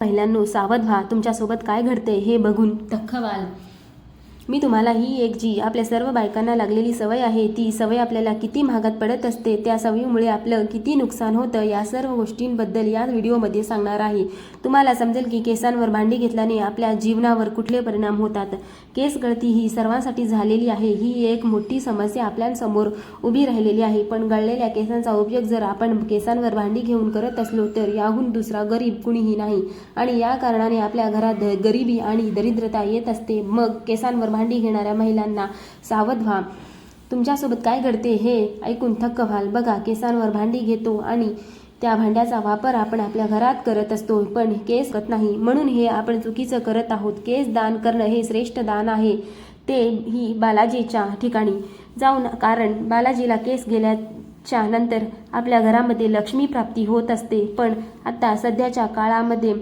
पहिल्यांनो सावध व्हा. तुमच्यासोबत काय घडते हे बघून थक्क व्हाल मी तुम्हाला ही एक जी आपल्या सर्व बायकांना लागलेली सवय आहे ती सवय आपल्याला किती महागात पडत असते त्या सवयीमुळे आपलं किती नुकसान होतं या सर्व गोष्टींबद्दल या व्हिडिओमध्ये सांगणार आहे. तुम्हाला समजेल की केसांवर भांडी घेतल्याने आपल्या जीवनावर कुठले परिणाम होतात. केस गळती ही सर्वांसाठी झालेली आहे ही एक मोठी समस्या आपल्यासमोर उभी राहिलेली आहे. पण गळलेल्या केसांचा उपयोग जर आपण केसांवर भांडी घेऊन करत असलो तर याहून दुसरा गरीब कुणीही नाही. आणि या कारणाने आपल्या घरात द- गरिबी आणि दरिद्रता येत असते मग केसांवर भांडी घेणाऱ्या महिलांना सावध व्हा. तुमच्यासोबत काय घडते हे ऐकून थक्क व्हाल. बघा केसांवर भांडी घेतो आणि त्या भांड्याचा वापर आपण आपल्या घरात करत असतो पण केस करत नाही. म्हणून हे आपण चुकीचं करत आहोत. केस दान करणं हे श्रेष्ठ दान आहे. ते ही बालाजीच्या ठिकाणी जाऊन कारण बालाजीला केस गेल्याच्यानंतर आपल्या घरामध्ये लक्ष्मी प्राप्ती होत असते. पण आता सध्याच्या काळामध्ये